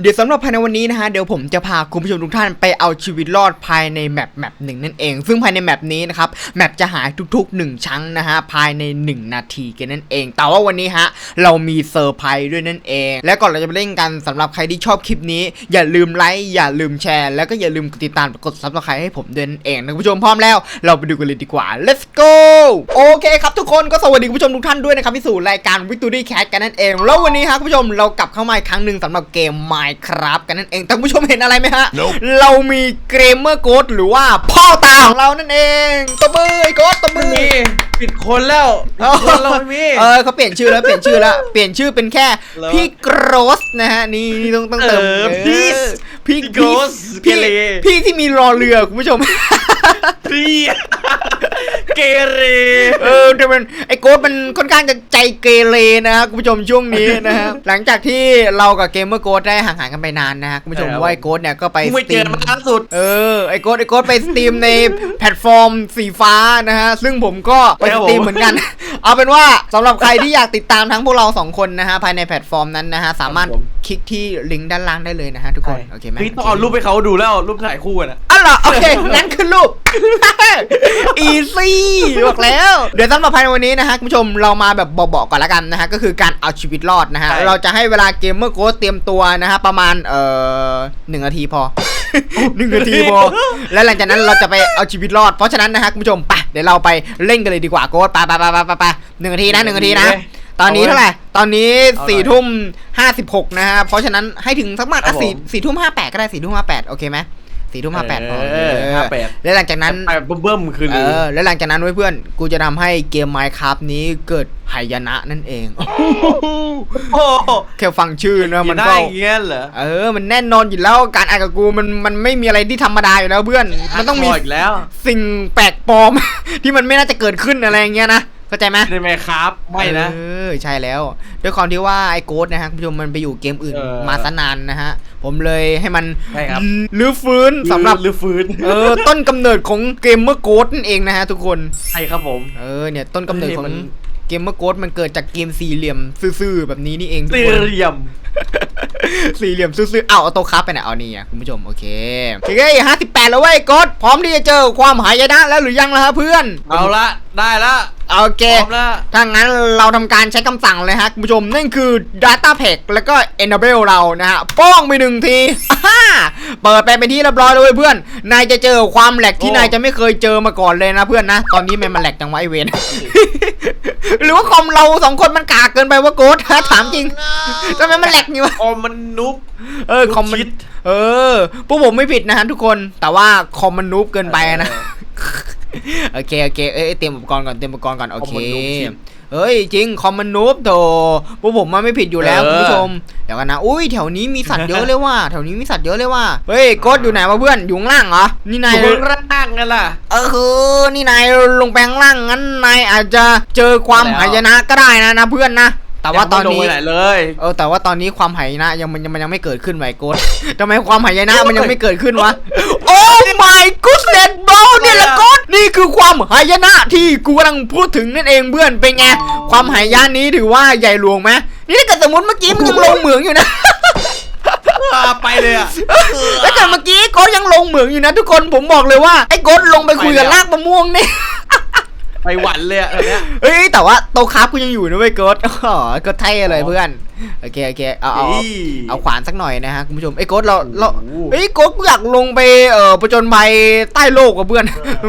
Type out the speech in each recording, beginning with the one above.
เดี๋ยวสำหรับภายในวันนี้นะฮะเดี๋ยวผมจะพาคุณผู้ชมทุกท่านไปเอาชีวิตรอดภายในแมปแมปหนึ่งนั่นเอง ซึ่งภายในแมปนี้นะครับแมปจะหายทุกๆ 1 ชั้งนะฮะภายใน 1 นาทีกันนั่นเอง แต่ว่าวันนี้ฮะเรามีเซอร์ไพรส์ด้วยนั่นเอง และก่อนเราจะไปเล่นกันสำหรับใครที่ชอบคลิปนี้ อย่าลืมไลค์อย่าลืมแชร์ แล้วก็อย่าลืมกดติดตามกดซับสไครต์ให้ผมด้วยนั่นเองนะคุณผู้ชมพร้อมแล้ว เราไปดูกันเลยดีกว่า let's go โอเคครับทุกคนก็สวัสดีคุณผู้ชมทุกท่านด้วยนะครับที่สู่รายการ Victory Cat กันนั่นเอง แล้ววันนี้ฮะคุณผู้ชมเรากลับเข้ามาอีกครั้งหนึ่งสำหรับเกม Minecraft กันนั่นเองแต่คุณผู้ชมเห็นอะไรไหมฮะ เรามีเกมเมอร์โกดหรือว่าพ่อตาของเรานั่นเองตบมือไอ้โกดตบมืไม่อมีปิดคนแล้วปิดคนเราไม่มี เออเขาเปลี่ยนชื่อแล้วเปลี่ยนชื่อแล้วเปลี่ยนชื่อเป็นแค่เหรอพี่โกรสนะฮะนี่นี่ต้องต้องเติม เออเออ พี่พี่พี่ Gross พี่เกเร พี่ที่มีรอเรือคุณผู้ชม พี่เกเร เออแต่มันไอ้โกดมันค่อนข้างจะใจเกเรนะฮะคุณผู้ชมช่วงนี้นะฮะ หลังจากที่เรากับเกมเมอร์โกดได้ห่างหายกันไปนานนะฮะคุณผู้ชมว่าไอ้โกดเนี่ยก็ไปกูไม่สตเจรีอมมันล่าสุด เออไอ้โกดไอ้โกดไปสตรีมในแพลตฟอร์มสีฟ้านะฮะซึ่งผมก็ไปครัสบผมตรีมเหมือนกัน เอาเป็นว่าสำหรับใครที่อยากติดตามทั้งพวกเราสองคนนะฮะภายในแพลตฟอร์มนั้นนะฮะสามารถคลิกที่ลิงก์ด้านล่างได้เลยนะฮะทุกคนโอเคไหมพี่ต้องเอารูปให้เขาดูแล้วรูปถ่ายคู่กันอะอ๋อเหรอโอเค งั้นขึ้นรูป อีซี่บอกแล้ว เดี๋ยวสำหรับภายในวันนี้นะฮะ คุณผู้ชมเรามาแบบบอกๆก่อนละกันนะฮะ ก็คือการเอาชีวิตรอดนะฮะ เราจะให้เวลาเกมเมอร์โค้ดเตรียมตัวนะฮะ ประมาณ เอ่อหนึ่งนาทีพอ หนึ่งนาทีพอแล้วหลังจากนั้นเราจะไปเอาชีวิตรอด เพราะฉะนั้นนะฮะคุณผู้ชมไปเดี๋ยวเราไปเล่นกันเลยดีกว่าโค้ดไปไปไปไปไปไปหนึ่งนาทีนะหนึ่งนาทีนะตอนนี้เท่าไหร่ ตอนนี้สี่ทุ่มห้าสิบหกนะฮะ เพราะฉะนั้นให้ถึงสักประมาณอะสี่สี่ทุ่มห้าแปดก็ได้สี่ทุ่มห้าแปดโอเคไหม สี่ทุ่มห้าแปดพอเออห้าแปดแล้วหลังจากนั้นไปเบิ่มๆคืนเอเลยอแล้วหลังจากนั้นไว้ยเพื่อน กูจะทำให้เกม Minecraft นี้เกิดหายนะนั่นเองโอ้โหแค่ฟังชื่อนะมันได้ก็อย่างเงี้ยเหรอเออ มันแน่นอนอยู่แล้วการอ่านกับกูมันมันไม่มีอะไรที่ธรรมดาอยู่แล้วเพื่อน มันต้องมีพอีกแล้วสิ่งแปลกปลอม ที่มันไม่น่าจะเกิดขึ้นอะไรอย่างเงี้ยนะ เข้าใจไหมในแมครับไม่นะเออใช่แล้ว ด้วยความที่ว่าไอ้โกดนะฮะคุณผู้ชมมันไปอยู่เกมอื่นเออมาซะนานนะฮะ ผมเลยให้มันใช่ครับรื้อฟื้นสำหรับหรือฟื้นเออต้นกำเนิดของเกมเมอร์โกดนั่นเองนะฮะทุกคนใช่ครับผมเออเนี่ยต้นกำเนิดของมันเกมเมอร์โกดมันเกิดจากเกมสี่เหลี่ยมซื่อๆแบบนี้นี่เองทุกสี่คนเหลี่ยม สี่เหลี่ยมซื่อๆเอาเอาโต๊ะครับไปไหนเอานี่อะคุณผู้ชมโอเคโอเคห้าสิบแปดแล้วเว้ยโกดพร้อมที่จะเจอความหายนะแล้วหรือยังล่ะฮะเพื่อนเอาละได้ละโอเค พร้อมละถ้างั้นเราทำการใช้คำสั่งเลยฮะคุณผู้ชม นั่นคือ Data Pack แล้วก็ Enable เรานะฮะป้องไปหนึ่งทีอ่าเปิดไปเป็นที่เรียบร้อยแล้วเว้ยเพื่อน นายจะเจอความแหลกที่นายจะไม่เคยเจอมาก่อนเลยนะเพื่อนนะ ตอนนี้มันมันแหลกจังวะไอเวน หรือว่าคอมเราสองคนมันกากเกินไปวะโกดฮะถามจริงทำไมมันแหลกนี่วะออมมันนุ๊บเออคอมมันคิด เออพวกผมไม่ผิดนะฮะทุกคน แต่ว่าคอมมันนูบเกินไปนะ โอเคโอเคเอ้ยเตรียมอุปกรณ์ก่อนเตรียมอุปกรณ์ก่อนโอเคคอมมันนูบจริงเฮ้ยจริงคอมมันนูบโถพวกผมมาไม่ผิดอยู่แล้วเออ คุณผู้ชมเดี๋ยวกันนะอุ้ยแถวนี้มีสัตว์เยอะเลยว่ะแถวนี้มีสัตว์เยอะเลยว่ะเฮ้ยโกดอยู่ไหนวะเพื่อนอยู่ข้างล่างเหรอนี่นายอยู่ข้างล่างนั่นล่ะ เออคือนี่นายลงไปข้างล่างงั้นนายอาจจะเจอความแล้ว หายนะก็ได้นะนะเพื่อนนะ แต่ว่าตอนยังนี้ไม่ลงไปไหนเลย เออแต่ว่าตอนนี้ความหายนะยังมันยังมันยังไม่เกิดขึ้นไว้โกดทำไมความหายนะมันยังไม่เกิดขึ้นวะ โอ้ my goodness bro เนี่ยแหละโกดนี่คือความหายนะที่กูกำลังพูดถึงนั่นเองเพื่อนเป็นไงความหายนะนี้ถือว่าใหญ่หลวงไหมนี่ถ้าเกิดสมมติเมื่อกี้มึงยังลงเหมืองอยู่นะ อ่าไปเลยอะ ถ้าเกิดเมื่อกี้โกดยังลงเหมืองอยู่นะ ทุกคนผมบอกเลยว่าไอ้โกดลงไปคุยกับไปแล้วลากมะม่วงเนี่ย ไปหวันเลยอะแบบเนี้ย เอ้ยแต่ว่าโตะคราฟกูยังอยู่นะเว้ยเกดอ๋อก็ไท่เลยเพื่อน โอเคโอเคเอาเอาอีเอาขวานสักหน่อยนะฮะคุณผู้ชมไอ้ยโกดเราเราโอ้โหเอ้ยโกดกูอยากลงไปเอ่อประจนภัยใต้โลกกับเพื่อน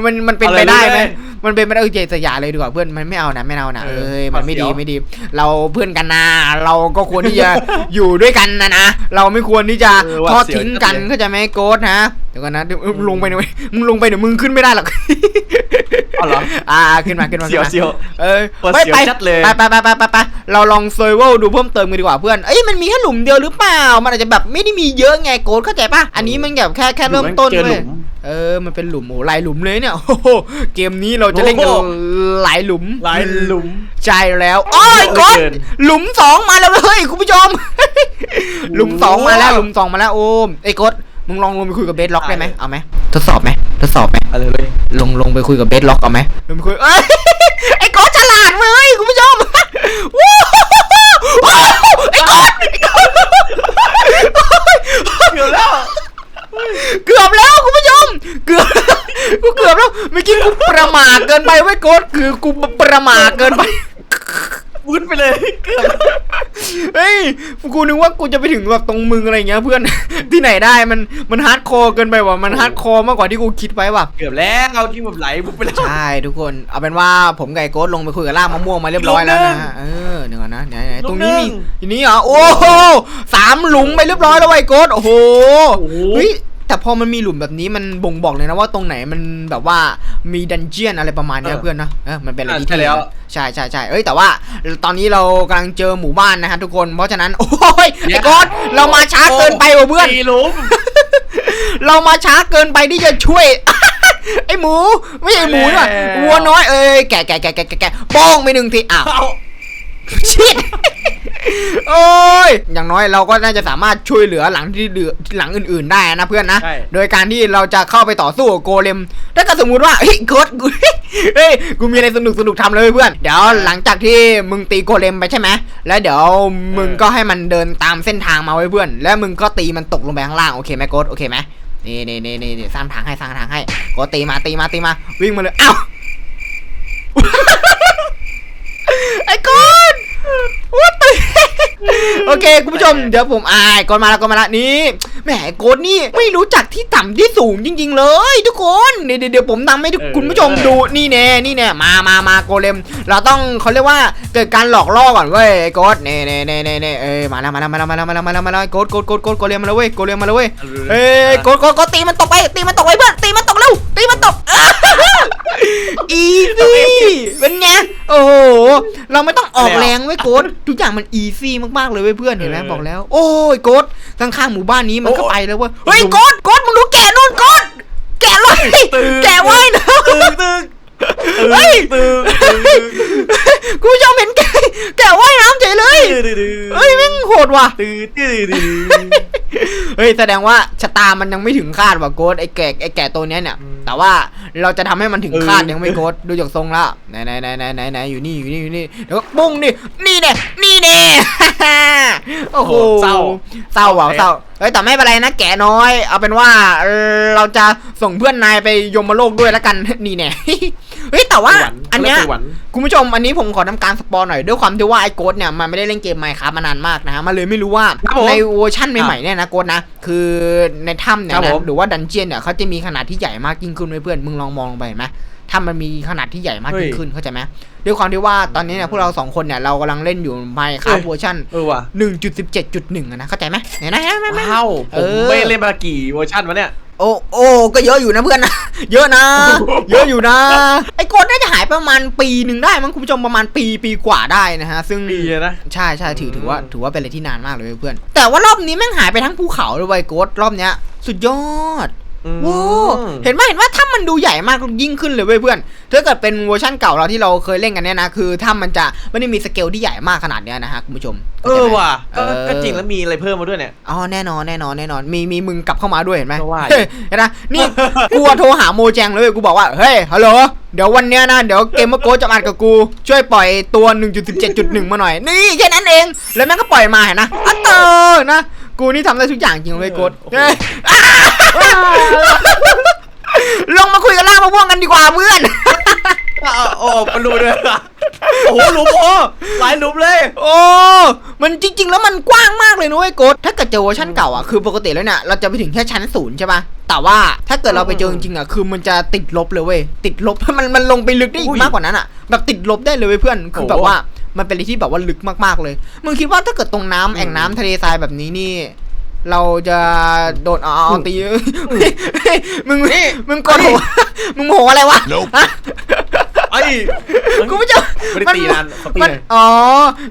มันมันเป็นไปได้ไหมเอาเลยมันเป็นไปได้เออเจสยาเลยดีกว่าเพื่อนมันไม่เอานะไม่เอานะเอเอ้อยมันไม่ดีเดี๋ยวไม่ดี เราเพื่อนกันนะเราก็ควรที่จะอยู่ด้วยกันนะนะเราไม่ควรที่จะเออว่าทอดเสียวทิ้งกันจังเลยเข้าใจไหมโกดนะเดี๋ยวกันนะเดี๋ยวลงไปหน่อยมึงลงไปเดี๋ยวมึงขึ้นไม่ได้หรอกเอาเหรออ่าขึ้นมาขึ้นมาเสียวขึ้นมาเสียวเออเปิดฮ้เสียวไปชัดเลยไปไปไปไปไปไปเราลองเซอร์เวลดูเพิ่มเติมกันดีกว่าเพื่อน เอ้ยมันมีแค่หลุมเดียวหรือเปล่า มันอาจจะแบบไม่ได้มีเยอะไงโกดเข้าใจปะอันนี้มันแบบแค่แค่เริ่มต้นเจอหเลลุยมเออ มันเป็นหลุมโอ้หลายหลุมเลยเนี่ยโอ้โหเกมนี้เราจะเล่นกันโอ้โหหลายหลุม หลายหลุม ใช่แล้วโอ้ยเยอะโกดเกินหลุมสองมาแล้วเฮ้ยคุณผู้ชม หลุมสองมาแล้วหลุมสองมาแล้วโอ้มไอ้โกดมึงลองลงไปคุยกับเบสล็อกได้ไหมเอาไหมทดสอบไหมทดสอบไหมอะไรเลยลงลงไปคุยกับเบสล็อกเอาไหมลงไปคุยเอ้ยไอ้กอดฉลาดเว้ยคุณผู้ชม ว้าวว้าวไอ้กอดไอ้กอด ประ มาทเกินไปเว้ยโกดคือกูประมาทเกินไป วุ้นไปเลยเกือบเฮ้ย กูนึกว่ากูจะไปถึงแบบตรงมึงอะไรเงี้ยเพื่อน ที่ไหนได้มันมันฮาร์ดคอร์เกินไปว่ะ มันฮาร์ดคอร์มากกว่าที่กูคิดไว้ว่ะ เกือบแล้วที่ผมไหลวุ้นไปแล้ว ใช่ทุกคน เอาเป็นว่าผมกับไอ้โก๊ตลงไปคุยกับล่ามะม่วงมาเรียบร้อยแล้วนะฮะเออเดี๋ยวก่อนนะไหนไหนตรงนี้มีทีนี้เหรอ โอ้โหสามหลุมไปเรียบร้อยแล้วไอ้โก๊ตโอ้โหโอ้โห เฮ้ย แต่พอมันมีหลุมแบบนี้มันบ่งบอกเลยนะว่าตรงไหนมันแบบว่ามีดันเจียนอะไรประมาณเนี้ยเออเพื่อนนะเออมันเป็นอะไรที่ใช่แล้วใช่ใช่ใช่เอ้ยแต่ว่าตอนนี้เรากำลังเจอหมู่บ้านนะฮะทุกคนเพราะฉะนั้นโอ้ยไอ้โก๊ตเรามาช้าเกินไปว่ะเพื่อนสี่หลุมเรามาช้าเกินไปที่จะช่วยไอ้หมู ไม่ใช่หมูด้วยแล้ววัวน้อยเอ้ยแกะแกะแกะแกะแกะแกะป้องไปหนึ่งทีอ้าวเอาชิด โอ้ย อย่างน้อยเราก็น่าจะสามารถช่วยเหลือหลังที่เหลือหลังอื่นๆได้นะเพื่อนนะ ใช่ โดยการที่เราจะเข้าไปต่อสู้กับโกเลม ถ้าเกิดสมมติว่าเฮ้ยโกดกูเฮ้ย กูมีอะไรสนุกสนุกๆทำเลยเพื่อน เดี๋ยวหลังจากที่มึงตีโกเลมไปใช่ไหม แล้วเดี๋ยวมึงก็ให้มันเดินตามเส้นทางมาไว้เพื่อน แล้วมึงก็ตีมันตกลงไปข้างล่างโอเคไหมโกดโอเคไหมนี่นี่นี่นี่สร้างทางให้สร้างทางให้โกดตีมาตีมาตีมา วิ่งมาเลย อ้าว ไอ้กอนวัดไป โอเคคุณผู้ชมเดี๋ยวผมอายกอนมาแล้วกอนมาแล้วนี่แหมโกดนี่ไม่รู้จักที่ต่ำที่สูงจริง ๆ เลย ทุกคนเดี๋ยวเดี๋ยวเดี๋ยวผมทำให้ทุกเออคุณผู้ชมดูนี่แน่นี่แน่มามามาโกเลม เราต้องเขาเรียกว่าเกิดการหลอกล่อก่อนเว้ยไอ้โกดเน่เน่เน่เน่เน่เอ้ยมาแล้วมาแล้วมาแล้วมาแล้วมาแล้วมาแล้วมาแล้วโกดโกดโกดโกดโกเลมมาแล้วเว้ยโกเลมมาแล้วเว้ยเอ้ยกดกดกดตีมันตกไปตีมันตกไปเพื่อนตีมันตกเร็วตีมันตกอีซี่เป็นไงโอ้โห เราไม่ต้องออกแรงไว้ยโกดทุกอย่างมันอีซี่มากๆเลยเว้ยเพื่อนเห็นไหมเออบอกแล้ว โอ้ยโกดข้างๆหมู่บ้านนี้มันก็โอ้ไปแล้วเว้ยเฮ้ยโกดโกดมึงดูแกะนู่นโกดแกะเลยตึงแกะว่ายน้ตึงตึงเฮ้ยตึงตึงตึงำกูชอบเห็นแกะแกะว่ายน้ำเฉยเลยตึงตึงเฮ้ยแม่งโหดว่ะตึงตึงตึงเฮ้ยแสดงว่าชะตามันยังไม่ถึงคาดว่ะโกดไอ้แก่ไอ้แก่ตัวเนี้ยเนี่ยอืม แต่ว่าเราจะทำให้มันถึงคาดเออยังไม่โกดดูจากทรงแล้วไหนไหนไหนไหนไหนไหนอยู่นี่อยู่นี่อยู่นี่เดี๋ยวปุ้งนี่นี่แน่นี่แน่โอ้โหเศร้าเศร้าว่ะเศร้า เฮ้ยแต่ไม่เป็นไรนะแก่น้อย เอาเป็นว่าเออเราจะส่งเพื่อนนายไปยมโลกด้วยแล้วกันนี่แน่เฮ้ยแต่ว่าสวรรค์อันเนี้ยสวรรค์คุณผู้ชมอันนี้ผมขอทำการสปอยหน่อยด้วยความที่ว่าไอ้โกดเนี่ยมันไม่ได้เล่นเกมไมค์ครับมานานมากนะฮะมันเลยไม่รู้ว่าครับผมในเวอร์ชั่นใหม่ๆเนี่ยนะโกดนะคือในถ้ำเนี่ยครับนะผมหรือว่าดันเจียนเนี่ยเขาจะมีขนาดที่ใหญ่มากยิ่งขึ้นเว้ยเพื่อนมึงลองมองลงไปเห็นไหม ถ้ามันมีขนาดที่ใหญ่มากยิ่งเฮ้ยขึ้นเข้าใจไหมด้วยความที่ว่าตอนนี้เนี่ยพวกเราสองคนเนี่ยเรากำลังเล่นอยู่ไมค์ครับเอ้ยเวอร์ชันเออว่ะ1.17.1อะนะเข้าใจไหมเห็นไหมเห็นไหมเห็นไหมว้าวเอผมอไม่เล่นมากี่เวอร์ชันวะเนี่ยโอ้โอ้ก็เยอะอยู่นะเพื่อนนะเยอะนะ เยอะอยู่นะ ไอ้โกดน่าจะหายประมาณปีหนึ่งได้มั้งคุณผู้ชมประมาณปีปีกว่าได้นะฮะ ซึ่งปีเลยนะใช่ใช่ถืออืมถือว่าถือว่าเป็นอะไรที่นานมากเลยเว้ยเพื่อน แต่ว่ารอบนี้แม่งหายไปทั้งภูเขาเลยเว้ยโกดรอบเนี้ย สุดยอดอืม โว้เห็นไหมเห็นว่าถ้ามันดูใหญ่มากยิ่งขึ้นเลยเว้ยเพื่อนถ้าเกิดเป็นเวอร์ชั่นเก่าเราที่เราเคยเล่นกันเนี่ยนะคือถ้ามันจะไม่ได้มีสเกลที่ใหญ่มากขนาดเนี้ยนะฮะคุณผู้ชมเออว่ะก็เออก็จริงแล้วมีอะไรเพิ่มมาด้วยเนี่ยอ๋อแน่นอนแน่นอนแน่นอนมีมีมึงกลับเข้ามาด้วยเห็นไหมก็ว่าอยู่เฮ้ยเห็นนะนี่กูอะโทรหาโมแจงเลยกูบอกว่าเฮ้ยฮัลโหลเดี๋ยววันเนี้ยนะเดี๋ยวเกมเมอร์โกจะมาอัดกับกู ช่วยปล่อยตัว 1.17.1 มาหน่อย นี่แค่นั้นเอง แล้วแม่งก็ปล่อยมาเห็นนะอัตเตอร์นะกูนี่ทำได้ทุกอย่างจริงเลยโกดโอ้โหเฮ้ยอ้า ลงมาคุยกันล่างมาพ่วงกันดีกว่าเพื่อนอ้าวโอ้มันรู้ด้วยโอ้โหหลุมโอ้หลายหลุมเลย โอ้ มันจริง ๆ แล้วมันกว้างมากเลยนะเว้ยโกดถ้าเกิดเจอเวอร์ชันเก่าอะ คือปกติแล้วเนี่ยเราจะไปถึงแค่ชั้นศูนย์ใช่ปะแต่ว่าถ้าเกิดเราไปเจอจริงๆอะ คือมันจะติดลบเลยเว้ย ติดลบ มันมันลงไปลึกได้อีอุ้กยมากกว่านั้นอะ แบบติดลบได้เลยเว้ยเพื่อน คือโอ้แบบว่ามันเป็นอะไรที่แบบว่าลึกมากๆเลย มึงคิดว่าถ้าเกิดตรงน้ำแอ่งน้ำทะเลทรายแบบนี้นี่ เราจะโดนเอาเอาตีมึงนี่มึงกดหัวมึงโมโหอะไรวะฮะไอ้กูไม่จะไม่ได้ตีนานเขาตีมันเลยอ๋อ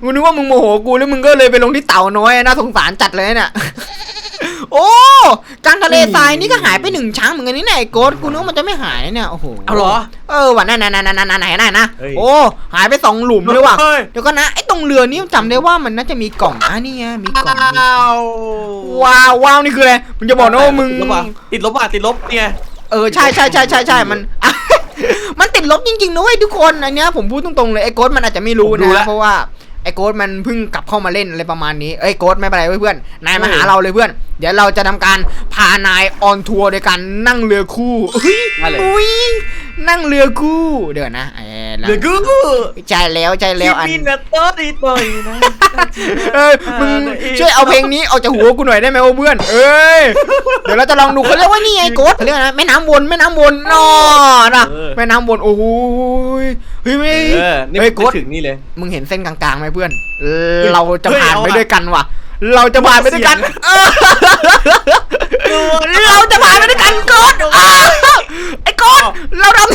กูนึกว่ามึงโมโหกูแล้วมึงก็เลยไปลงที่เต่าน้อยน่าสงสารจัดเลยเนี่ยโอ้กลางทะเลทรายนี่ก็หายไปหนึ่งช้างเหมือนกันนี่แน่ไอ้โกดกูนึกว่ามันจะไม่หายเนี่ยโอ้โหเอาเหรอ เออว่ะนั่นนั่นนั่นนั่นนั่นไหนนั่นนะเฮ้ย โอ้หายไปสองหลุมเลยว่ะเฮ้ยเดี๋ยวก็นะไอ้ตรงเรือนี่จำได้ว่ามันน่าจะมีกล่องอะนี่ไงมีกล่องมีว้าวว้าวว้าวนี่คืออะไรมึงจะบอกนะว่ามึง ติดลบอะติดลบอะติดลบเนี่ย เออใช่ใช่ใช่ใช่ใช่มันอะมันติดลบจริงๆนะเว้ยทุกคนอันเนี้ยผมพูดตรงๆเลยไอ้โกดมันอาจจะไม่รู้ผมรู้นะแล้วเพราะว่า ไอ้โกดมันเพิ่งกลับเข้ามาเล่นอะไรประมาณนี้เอ้ยโกดไม่เป็นไรเว้ยเพื่อนนายมาเฮ้ยหาเราเลยเพื่อน เดี๋ยวเราจะทำการพานายออนทัวร์โดยการนั่งเรือคู่เฮ้ยได้เลยอุ้ย นั่งเรือคู่เดี๋ยวนะเออเหลือกูใจแล้วใจแล้วอันมินนะโต๊ดอีโตยนะ เอ้ยมึงช่วยเอาเพลงนี้ออกจากหัวกูหน่อยได้ไหมวะเพื่อน เอ้ย เดี๋ยวเราจะลองดูเขาเรียกว่านี่ไงโกดเขาเรียกว่านะแม่น้ำวนแม่น้ำวนนอนะแม่น้ำวนโอ้ยเฮ้ยไม่เออนี่เฮ้ยไม่โกดถึงนี่เลย มึงเห็นเส้นกลางๆไหมเพื่อนเราจะเฮ้ยผ่านเอาไปอะ ด้วยกันว่ะ เราจะผ่านไปด้วยกันเสียงเออเราจะผ่านไปด้วยกันโกดอ้าว ไอ้โกดเราทำ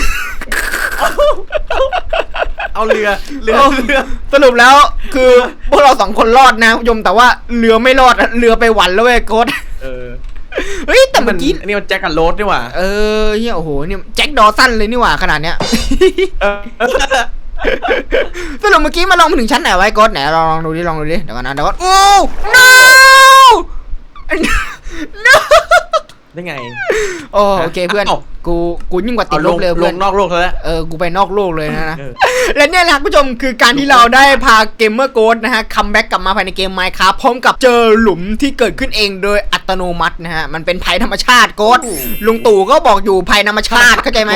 เอาเรือเรือโอ้เรือสรุปแล้วคือพวกเราสองคนรอดนะคุณผู้ชมแต่ว่าเรือไม่รอดอะเรือไปหวันแล้วเว้ยโกดเออเฮ้ยแต่เมื่อกี้อันนี้มันแจ็คกับโรสนี่หว่าเออเฮียโอ้โหเนี่ยแจ็คดอสันเลยนี่หว่าขนาดเนี้ยเออสรุปเมื่อกี้มาลองมาถึงชั้นไหนไว้โกดไหนลองลองดูดิลองดูดิเดี๋ยวก่อนนะเดี๋ยวก่อนโอ้ no no ได้ไง โอ้โอเคเพื่อน เอ้า กูกูยิ่งกว่าติเอาดลลงบเลยลเพื่อนงนอกโลกแล้ว เออกูไปนอกโลกเลยนะนะ เออ และเนี่ยแหละคุณผู้ชมคือการที่เราได้พาเกมเมอร์โกดนะฮะคัมแบ็กกลับมาภายในเกมไมค์ครับพร้อมกับเจอหลุมที่เกิดขึ้นเองโดยอัตโนมัตินะฮะ มันเป็นภัยธรรมชาติโกดโอ้ลุงตู่ก็บอกอยู่ภัยธรรมชาติเข้าใจไหม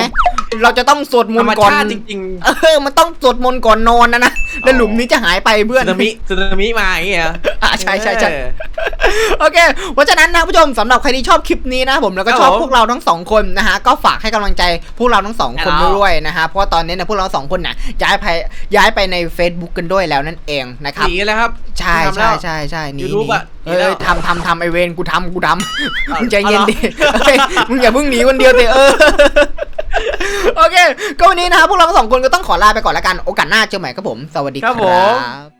เราจะต้องสวดมธรนรมต์ก่อน ชาติจริงเออ มันต้องสวดมนต์ก่อนนอนนะนะ แล้วหลุมนี้จะหายไปๆเพื่อนสึนามิสึนามิมาอย่างเงี้ยเหรออะใช่ใช่ใช่ เออ โอเค เพราะฉะนั้นนะผู้ชมสำหรับใครที่ชอบคลิปนี้นะครับผมแล้วก็ครับชอบผมพวกเราทั้งสองคนนะฮะก็ฝากให้กำลังใจพวกเราทั้งสองคนครับด้วยนะฮะเพราะว่าตอนนี้เนี่ยพวกเราสองคนเนี่ยย้ายไปย้ายไปใน Facebook กันด้วยแล้วนั่นเองนะครับ หนีแล้วครับใช่ทำแล้ใช่ว ใช่ใช่หนี่ YouTube อะหนีเอแล้อวทำทำทำไอเวนกูทำกูทำอะมึงใจเย็นดิเอาเหรอเฮ้ยมึงอย่าเพิ่งหนีคนเดียวสิเออ โอเค ก็วันนี้นะครับพวกเราทั้งสองคนก็ต้องขอลาไปก่อนละกัน โอกาสหน้าเจอใหม่ครับผม สวัสดีคครัรับผมบ